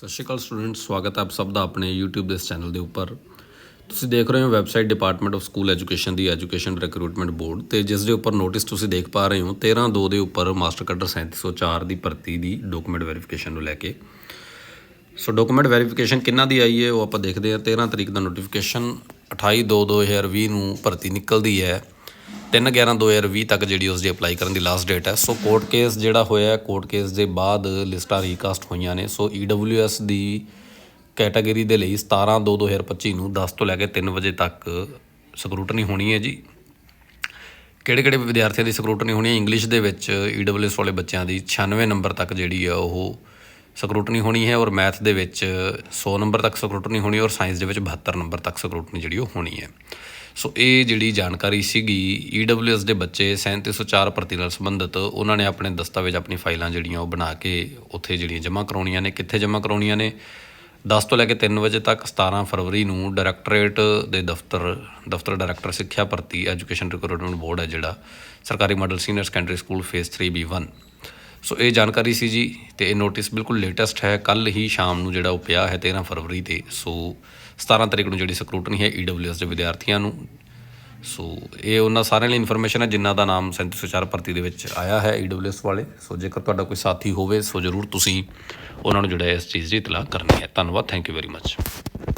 ਸਤਿ ਸ਼੍ਰੀ ਅਕਾਲ ਸਟੂਡੈਂਟ ਸਵਾਗਤ ਹੈ ਆਪ ਸਭ ਦਾ ਆਪਣੇ YouTube ਦੇ ਇਸ ਚੈਨਲ ਦੇ ਉੱਪਰ। ਤੁਸੀਂ ਦੇਖ ਰਹੇ ਹੋ website department of school education the education recruitment board ਤੇ ਜਿਸ ਦੇ ਉੱਪਰ ਨੋਟਿਸ ਤੁਸੀਂ ਦੇਖ ਪਾ ਰਹੇ ਹੋ 13 2 ਦੇ ਉੱਪਰ ਮਾਸਟਰ ਕਟਰ 3704 ਦੀ ਭਰਤੀ ਦੀ ਡਾਕੂਮੈਂਟ ਵੈਰੀਫਿਕੇਸ਼ਨ ਨੂੰ ਲੈ ਕੇ। ਸੋ ਡਾਕੂਮੈਂਟ ਵੈਰੀਫਿਕੇਸ਼ਨ ਕਿੰਨਾ ਦੀ ਆਈ ਹੈ, ਉਹ ਆਪਾਂ ਦੇਖਦੇ ਹਾਂ। 13 ਤਰੀਕ ਦਾ ਨੋਟੀਫਿਕੇਸ਼ਨ 28 2 2020 ਨੂੰ ਭਰਤੀ ਨਿਕਲਦੀ ਹੈ। 3 11 2020 ਤੱਕ ਜਿਹੜੀ ਉਸ ਦੀ ਅਪਲਾਈ ਕਰਨ ਦੀ ਲਾਸਟ ਡੇਟ ਹੈ। ਸੋ ਕੋਰਟ ਕੇਸ ਜਿਹੜਾ ਹੋਇਆ ਕੋਰਟ ਕੇਸ ਦੇ ਬਾਅਦ ਲਿਸਟਾਂ ਰੀਕਾਸਟ ਹੋਈਆਂ ਨੇ। ਸੋ EWS ਦੀ ਕੈਟਾਗਰੀ ਦੇ ਲਈ 17 2 2025 ਨੂੰ 10 ਤੋਂ ਲੈ ਕੇ 3 ਵਜੇ ਤੱਕ ਸਕਰੂਟਨੀ ਹੋਣੀ ਹੈ ਜੀ। ਕਿਹੜੇ ਕਿਹੜੇ ਵਿਦਿਆਰਥੀਆਂ ਦੀ ਸਕਰੂਟਨੀ ਹੋਣੀ ਹੈ? ਇੰਗਲਿਸ਼ ਦੇ ਵਿੱਚ EWS ਵਾਲੇ ਬੱਚਿਆਂ ਦੀ 96 ਨੰਬਰ ਤੱਕ ਜਿਹੜੀ ਆ ਉਹ ਸਕਰੂਟਨੀ ਹੋਣੀ ਹੈ ਔਰ ਮੈਥ ਦੇ ਵਿੱਚ 100 ਨੰਬਰ ਤੱਕ ਸਕਰੂਟਨੀ ਹੋਣੀ ਔਰ ਸਾਇੰਸ ਦੇ ਵਿੱਚ 72 ਨੰਬਰ ਤੱਕ ਸਕਰੂਟਨੀ ਜਿਹੜੀ ਉਹ ਹੋਣੀ ਹੈ। ਸੋ ਇਹ ਜਿਹੜੀ ਜਾਣਕਾਰੀ ਸੀਗੀ EWS ਦੇ ਬੱਚੇ 3704 ਭਰਤੀ ਨਾਲ ਸੰਬੰਧਿਤ, ਉਹਨਾਂ ਨੇ ਆਪਣੇ ਦਸਤਾਵੇਜ਼ ਆਪਣੀ ਫਾਈਲਾਂ ਜਿਹੜੀਆਂ ਉਹ ਬਣਾ ਕੇ ਉੱਥੇ ਜਿਹੜੀਆਂ ਜਮ੍ਹਾਂ ਕਰਾਉਣੀਆਂ ਨੇ, ਕਿੱਥੇ ਜਮ੍ਹਾਂ ਕਰਾਉਣੀਆਂ ਨੇ? 10 ਤੋਂ ਲੈ ਕੇ 3 ਵਜੇ ਤੱਕ 17 ਫਰਵਰੀ ਨੂੰ ਡਾਇਰੈਕਟੋਰੇਟ ਦੇ ਦਫ਼ਤਰ ਦਫ਼ਤਰ ਡਾਇਰੈਕਟਰ ਸਿੱਖਿਆ ਭਰਤੀ ਐਜੂਕੇਸ਼ਨ ਰਿਕਰੂਟਮੈਂਟ ਬੋਰਡ ਹੈ ਜਿਹੜਾ, ਸਰਕਾਰੀ model senior secondary school phase 3B1 so ਇਹ ਜਾਣਕਾਰੀ ਸੀ ਜੀ ਤੇ ਇਹ ਨੋਟਿਸ ਬਿਲਕੁਲ ਲੇਟੈਸਟ ਹੈ। ਕੱਲ ਹੀ ਸ਼ਾਮ ਨੂੰ ਜਿਹੜਾ ਉਹ ਪਿਆ ਹੈ 13 ਫਰਵਰੀ ਤੇ। ਸੋ 17 ਤਰੀਕ ਨੂੰ ਜਿਹੜੀ ਸਕਰੂਟਨੀ ਹੈ EWS ਦੇ ਵਿਦਿਆਰਥੀਆਂ ਨੂੰ। ਸੋ ਇਹ ਉਹਨਾਂ ਸਾਰਿਆਂ ਲਈ ਇਨਫੋਰਮੇਸ਼ਨ ਹੈ ਜਿਨ੍ਹਾਂ ਦਾ ਨਾਮ 3704 ਭਰਤੀ ਦੇ ਵਿੱਚ ਆਇਆ ਹੈ EWS ਵਾਲੇ। ਸੋ ਜੇਕਰ ਤੁਹਾਡਾ ਕੋਈ ਸਾਥੀ ਹੋਵੇ, ਸੋ ਜਰੂਰ ਤੁਸੀਂ ਉਹਨਾਂ ਨੂੰ ਜਿਹੜਾ ਇਸ ਚੀਜ਼ ਦੀ ਇਤਲਾਹ ਕਰਨੀ ਹੈ। ਧੰਨਵਾਦ। Thank you very much